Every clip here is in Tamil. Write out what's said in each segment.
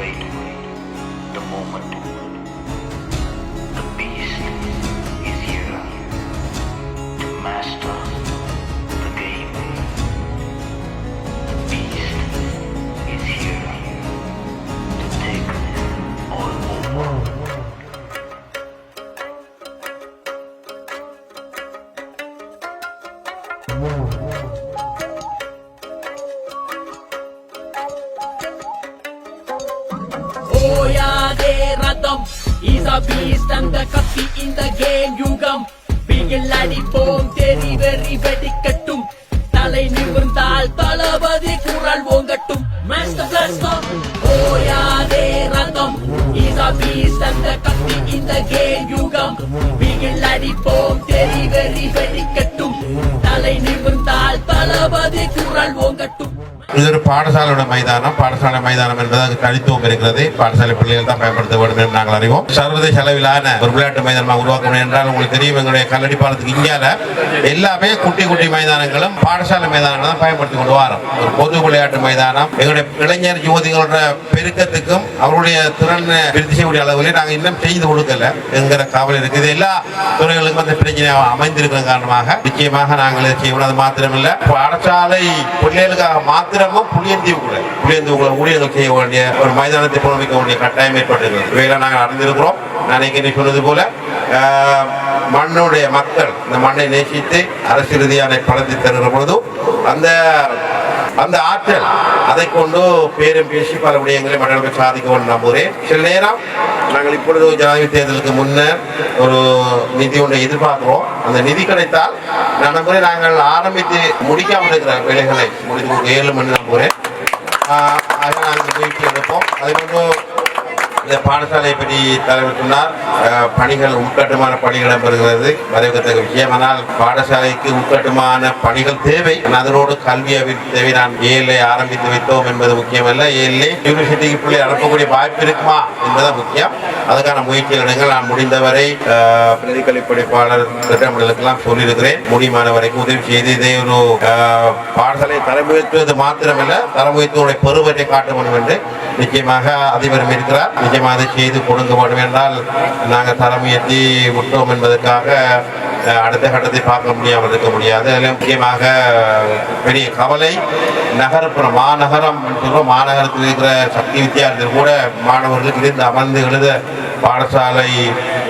celebrate the moment. The beast is here to master the game. The beast is here to take all over. Whoa, whoa. Beast அந்த கப்பி இந்த கேம் யுகம் பிகில் அடிப்போம் தெரி வெறி வெடிக்கட்டும் தலை நிமிர்ந்தால் தளபதி குரல் ஓங்கட்டும். மாஸ்டர் பிளாஸ்டர் ஓயாதே ரதம் இத பீஸ்ட் அந்த கப்பி இந்த கேம் யுகம் பிகில் அடிப்போம் தெரி வெறி வெடிக்கட்டும் தலை நிமிர்ந்தால் தளபதி குரல் ஓங்கட்டும். இது ஒரு பாடசாலையோட மைதானம். பாடசாலை மைதானம் என்பதாக தனித்துவம் இருக்கிறது. பாடசாலை பிள்ளைகள் தான் பயன்படுத்த வேண்டும் என்று நாங்கள் அறிவோம். சர்வதேச அளவிலான ஒரு விளையாட்டு மைதானமாக உருவாக்க முடியும் என்றால் உங்களுக்கு தெரியும் எங்களுடைய கல்லடி பாலத்துக்கு இந்தியால எல்லாமே குட்டி குட்டி மைதானங்களும் பாடசாலை மைதானங்களும் தான் பயன்படுத்தி கொண்டு வரோம். ஒரு பொது விளையாட்டு மைதானம். எங்களுடைய இளைஞர் யுவதிகளோட பெருக்கத்துக்கும் அவருடைய திறன் விருத்தி செய்யக்கூடிய அளவில் நாங்கள் இன்னும் செய்து கொடுக்கல என்கிற கவலை இருக்குது. எல்லா துறைகளுக்கும் அந்த பிரச்சனை அமைந்திருக்கிற காரணமாக. நிச்சயமாக நாங்கள் இதை செய்யணும் அது மாத்திரமில்லை. பாடசாலை பிள்ளைகளுக்காக மாத்திரமும் புளியந்தீவு கூட. புளியந்தீவு கூட ஊழியர்கள் செய்ய வேண்டிய ஒரு மைதானத்தை புறமிக்க வேண்டிய கட்டாயம் ஏற்பட்டிருக்கிறது இவையெல்லாம் நாங்கள் நடந்திருக்கிறோம் நான் இங்கே சொன்னது போல மண்ணுடைய மக்கள் இந்த மண்ணை நேசித்து அரசு ரீதியான பலத்தை தருகிற பொழுதும் அந்த அந்த ஆற்றல் அதை கொண்டு பேரும் பேசி பல விடயங்களை மக்களுக்கு சாதிக்க வேண்டும் நம்புகிறேன் சில நேரம் நாங்கள் இப்பொழுது ஜனாதிபதி தேர்தலுக்கு முன்னர் ஒரு நிதி ஒன்றை எதிர்பார்க்கிறோம். அந்த நிதி கிடைத்தால் நடைமுறை நாங்கள் ஆரம்பித்து முடிக்காமல் இருக்கிற வேலைகளை முடித்து ஏழு மணி தான் போகிறேன் அதை நாங்கள் முயற்சி எடுப்போம் அதே போன்று இந்த பாடசாலை பற்றி தலைவர் சொன்னார். பணிகள் உட்கட்டுமான பணிகள் இடம்பெறுகிறது. வரவேற்கத்தக்க விஷயம். ஆனால் பாடசாலைக்கு உட்கட்டுமான பணிகள் தேவை. அதனோடு கல்வி அபிவிருத்தி தேவை. நான் ஏழை ஆரம்பித்து வைத்தோம் என்பது முக்கியமல்ல. ஏழை யூனிவர்சிட்டிக்கு பிள்ளை அனுப்பக்கூடிய வாய்ப்பு இருக்குமா என்பது முக்கியம். அதுக்கான முயற்சிகள் எடுங்கள். நான் முடிந்தவரை அஹ், படிப்பாளர் திட்டமிடலுக்கெல்லாம் சொல்லியிருக்கிறேன். முடியுமான வரைக்கும் உதவி செய்து இதை ஒரு பாடசாலை தரம் மாத்திரமல்ல தரம் பெருவற்றை காட்ட வேண்டும் என்று நிச்சயமாக அதிபரும் இருக்கிறார். நிச்சயமாக அதை செய்து கொடுங்க வேண்டும் என்றால் நாங்கள் தரம் உயர்த்தி விட்டோம் என்பதற்காக அடுத்த கட்டத்தை பார்க்க முடியாமல் இருக்க முடியாது. அதில் முக்கியமாக பெரிய கவலை நகர்ப்புற மாநகரம் சொல்றோம் மாநகரத்தில் இருக்கிற சக்தி வித்தியாலயத்தில் கூட மாணவர்களுக்கு இருந்து அமர்ந்து எழுத பாடசாலை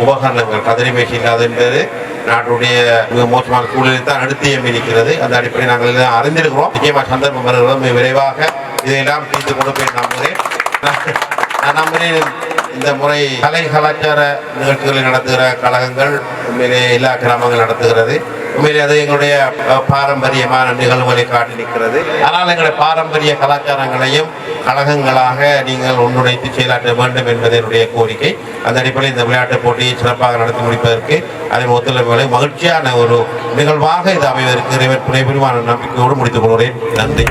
உபகரணங்கள் கதிரை மேசி இல்லாது என்பது நாட்டுடைய மிக மோசமான சூழலில் தான் அடுத்து இருக்கிறது அந்த அடிப்படையில் நாங்கள் அறிந்திருக்கிறோம். நிச்சயமாக சந்தர்ப்பம் வருகிறோம் விரைவாக விரைவாக இதையெல்லாம் தீர்த்து கொடுப்பேன் நம்புகிறேன் நான் நம்புகிறேன் இந்த முறை கலை கலாச்சார நிகழ்ச்சிகளை நடத்துகிற கழகங்கள் உண்மையிலே எல்லா கிராமங்கள் நடத்துகிறது. உண்மையிலே அது எங்களுடைய பாரம்பரியமான நிகழ்வுகளை காட்டி நிற்கிறது. ஆனால் எங்களுடைய பாரம்பரிய கலாச்சாரங்களையும் கழகங்களாக நீங்கள் ஒன்றுணைத்து செயலாற்ற வேண்டும் என்பது என்னுடைய கோரிக்கை. அந்த அடிப்படையில் இந்த விளையாட்டுப் போட்டியை சிறப்பாக நடத்தி முடிப்பதற்கு அதன் ஒத்துழைப்புகளை மகிழ்ச்சியான ஒரு நிகழ்வாக இது அமைவதற்கு இறைவன் துணை நம்பிக்கையோடு முடித்துக் கொள்கிறேன். நன்றி.